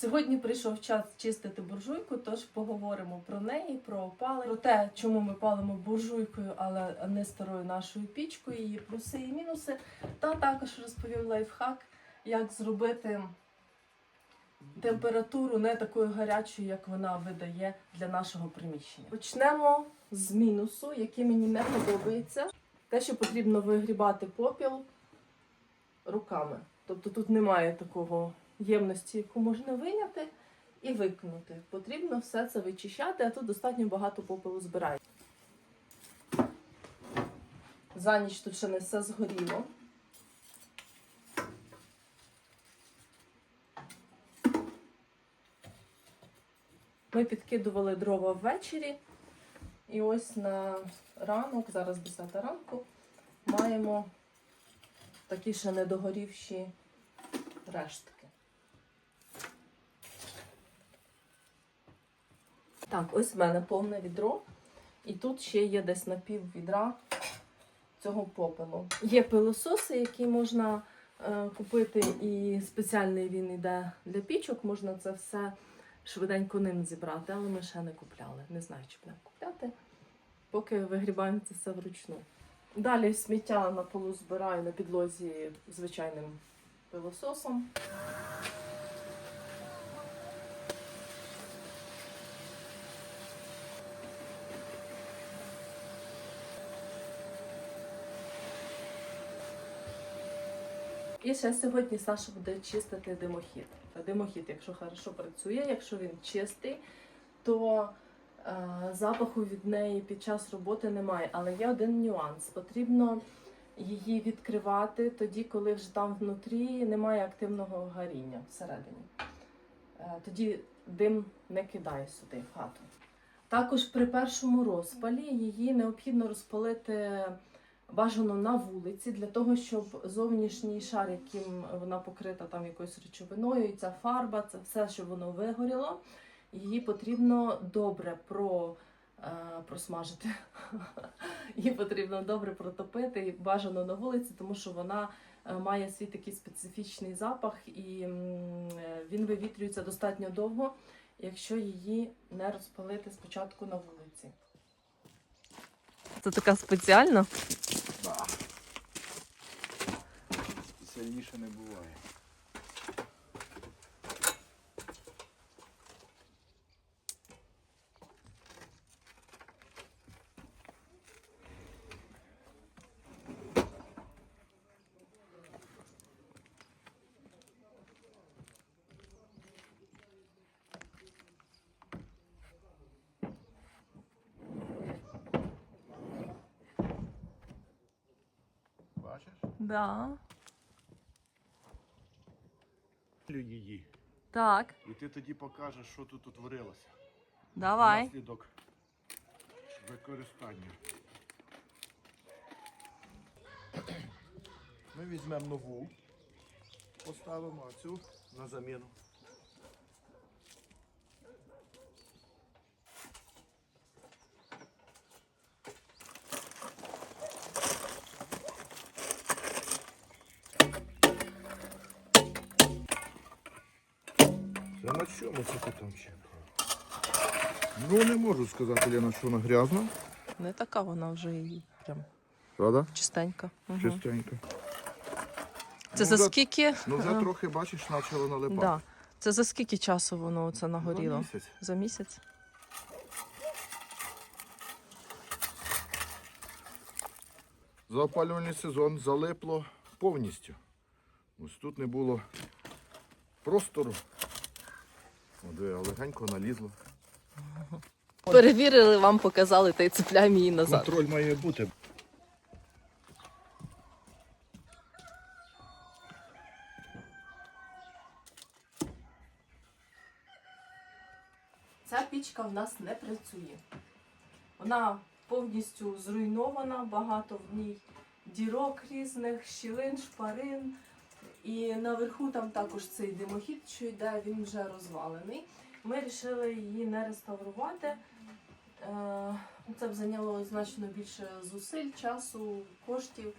Сьогодні прийшов час чистити буржуйку, тож поговоримо про неї, про опалення, про те, чому ми палимо буржуйкою, але не старою нашою пічкою, її плюси і мінуси. Та також розповім лайфхак, як зробити температуру не такою гарячою, як вона видає для нашого приміщення. Почнемо з мінусу, який мені не подобається. Те, що потрібно вигрібати попіл руками. Тобто тут немає такого ємності, яку можна виняти і викинути. Потрібно все це вичищати, а тут достатньо багато попелу збирається. За ніч тут ще не все згоріло. Ми підкидували дрова ввечері. І ось на ранок, зараз 10 ранку, маємо такі ще недогорівші рештки. Так, ось в мене повне відро. І тут ще є десь на пів відра цього попелу. Є пилососи, які можна е, купити, і спеціальний він йде для пічок. Можна це все швиденько ним зібрати, але ми ще не купляли. Не знаю, чи будемо купляти. Поки вигрібаємо це все вручну. Далі сміття на полу збираю на підлозі звичайним пилососом. І ще сьогодні Саша буде чистити димохід. Димохід, якщо хорошо працює, якщо він чистий, то е, запаху від неї під час роботи немає. Але є один нюанс. Потрібно її відкривати тоді, коли вже там внутрі немає активного горіння всередині. Е, тоді дим не кидає сюди в хату. Також при першому розпалі її необхідно розпалити бажано на вулиці для того, щоб зовнішній шар, яким вона покрита там якоюсь речовиною, і ця фарба, це все, щоб воно вигоріло. Її потрібно добре про, е, просмажити. Її потрібно добре протопити і бажано на вулиці, тому що вона е, має свій такий специфічний запах і е, він вивітрюється достатньо довго, якщо її не розпалити спочатку на вулиці. Це така спеціальна. Спеціальніше не буває. Бачиш? Да. її. Так, І ти тоді покажеш, що тут утворилося. давай. Наслідок використання. Ми візьмемо нову, поставимо цю на заміну. На чому це ти там ще? Ну не можу сказати, Лена, що вона грязна. Не така вона вже і прям Правда? чистенька. Угу. Чистенька. Це Ну, за за- скільки? Ну вже трохи, бачиш, почало налипати. Да. Це за скільки часу воно це нагоріло? За місяць. За місяць? За опалювальний сезон залипло повністю. Ось тут не було простору. Легенько налізло. Перевірили, вам показали та й цепляємо її назад. Контроль має бути. Ця пічка в нас не працює. Вона повністю зруйнована, багато в ній дірок різних, щілин, шпарин. І наверху там також цей димохід, що йде, він вже розвалений. Ми вирішили її не реставрувати. Е, Це б зайняло значно більше зусиль, часу, коштів.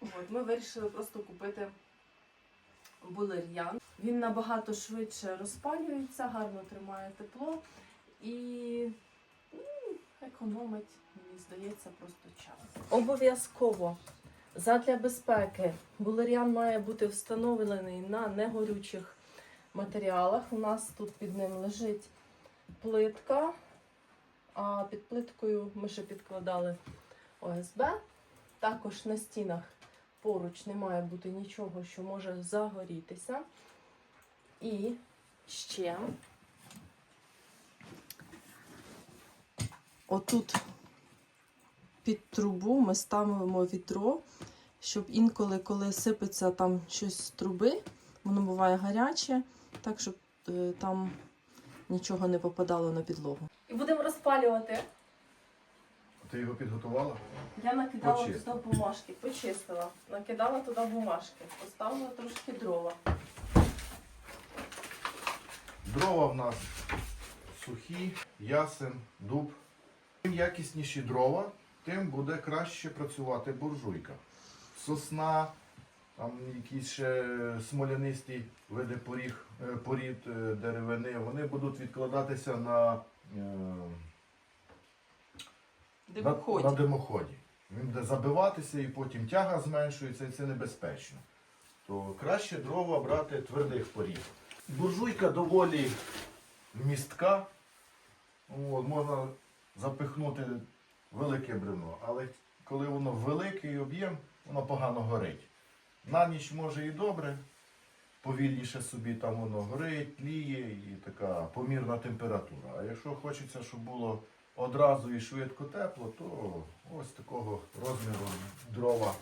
От, ми вирішили просто купити булер'ян. Він набагато швидше розпалюється, гарно тримає тепло і ну, економить, мені здається, просто час. Обов'язково задля безпеки булер'ян має бути встановлений на негорючих матеріалах. У нас тут під ним лежить плитка, а під плиткою ми ще підкладали ОСБ. Також на стінах поруч не має бути нічого, що може загорітися. І ще отут під трубу ми ставимо відро, щоб інколи, коли сипеться там щось з труби, воно буває гаряче, так щоб е, там нічого не попадало на підлогу. І будемо розпалювати. Ти його підготувала? Я накидала Почистила. туди бумажки, почистила, накидала туди бумажки, поставила трошки дрова. Дрова в нас сухі, ясен, дуб. Чим якісніші дрова, тим буде краще працювати буржуйка. Сосна, там якісь ще смолянисті види поріг, е, порід е, деревини, вони будуть відкладатися на, е, на, на димоході. Він буде забиватися і потім тяга зменшується, і це небезпечно. То краще дрова брати твердих порід. Буржуйка доволі містка. От, можна запихнути велике бревно, але коли воно великий об'єм, воно погано горить. На ніч може і добре, повільніше собі там воно горить, тліє і така помірна температура. А якщо хочеться, щоб було одразу і швидко тепло, то ось такого розміру дрова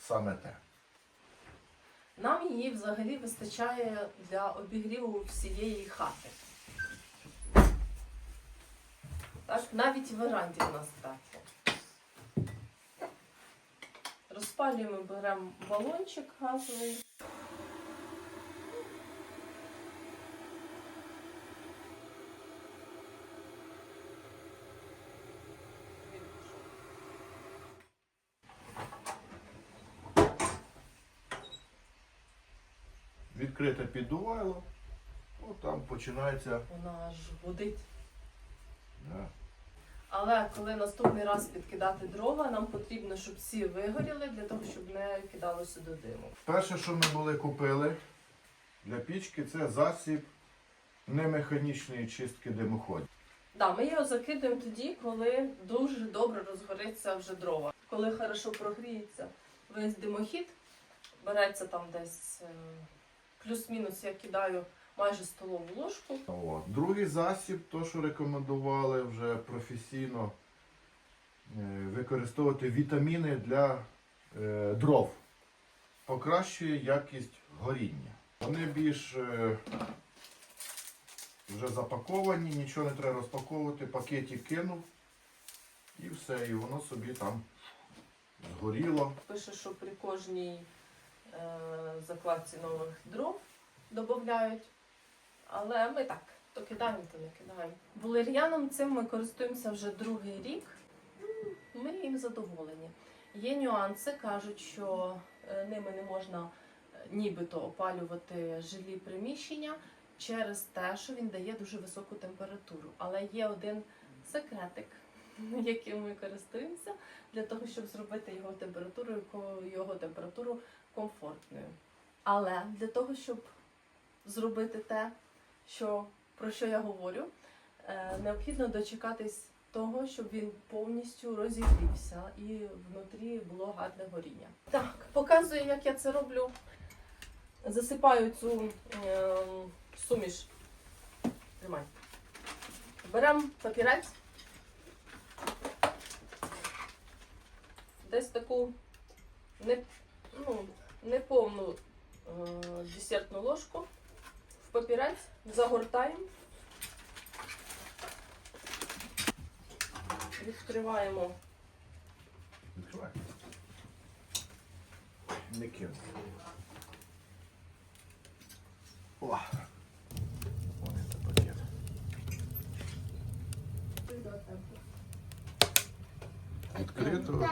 саме те. Нам її взагалі вистачає для обігріву всієї хати. Так, навіть в веранді у нас тепло. Розпалюємо, беремо балончик газовий. Відкрите піддувайло, ну, там починається. Вона аж гудить. Да. Але коли наступний раз підкидати дрова, нам потрібно, щоб всі вигоріли для того, щоб не кидалося до диму. Перше, що ми були купили для пічки, це засіб немеханічної чистки димоходів. Да, ми його закидаємо тоді, коли дуже добре розгориться вже дрова. Коли хорошо прогріється весь димохід, береться там десь е, плюс-мінус, я кидаю майже столову ложку. От. Другий засіб, то що рекомендували вже професійно е, використовувати вітаміни для е, дров. Покращує якість горіння. Вони більш е, вже запаковані, нічого не треба розпаковувати, пакетик кинув і все, і воно собі там згоріло. Пише, що при кожній е, закладці нових дров додають. Але ми так, то кидаємо, то не кидаємо. Булер'яном цим ми користуємося вже другий рік. Ми їм задоволені. Є нюанси, кажуть, що е, ними не можна е, нібито опалювати жилі приміщення через те, що він дає дуже високу температуру. Але є один секретик, яким ми користуємося для того, щоб зробити його температуру, його температуру комфортною. Але для того, щоб зробити те, що, про що я говорю, е, необхідно дочекатись того, щоб він повністю розігрівся і внутрі було гарне горіння. Так, показую, як я це роблю. Засипаю цю е, суміш. Тримай. Беремо папірець. Десь таку не, ну, неповну е, десертну ложку папірець, загортаємо, відкриваємо Відкривай. Не кину. О! Вон це пакет. Відкрито,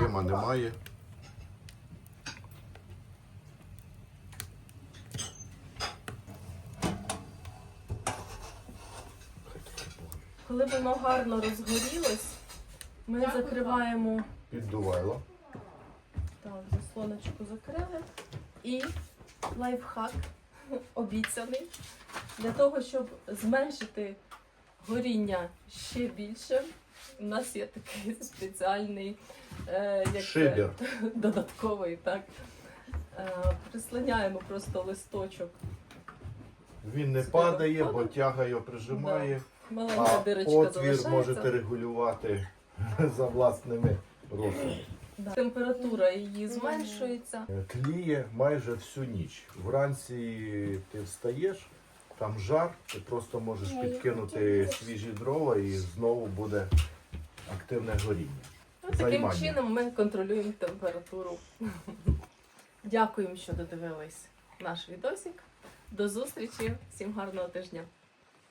дима немає. Коли воно гарно розгорілось, ми закриваємо Піддувайло. так, заслоночку закрили. І лайфхак обіцяний для того, щоб зменшити горіння ще більше. У нас є такий спеціальний е, як це, Шибер. додатковий, так. Е, прислоняємо просто листочок. Він не Сюди падає, бо тяга його прижимає. Маленька А дирочка отвір залишається. можете регулювати за власними розсудами. Да. Температура її зменшується. Е, Тліє майже всю ніч. Вранці ти встаєш, там жар, ти просто можеш підкинути свіжі дрова і знову буде активне горіння. Ну, таким Займання. чином ми контролюємо температуру. Дякуємо, що додивились наш відосик. До зустрічі, всім гарного тижня.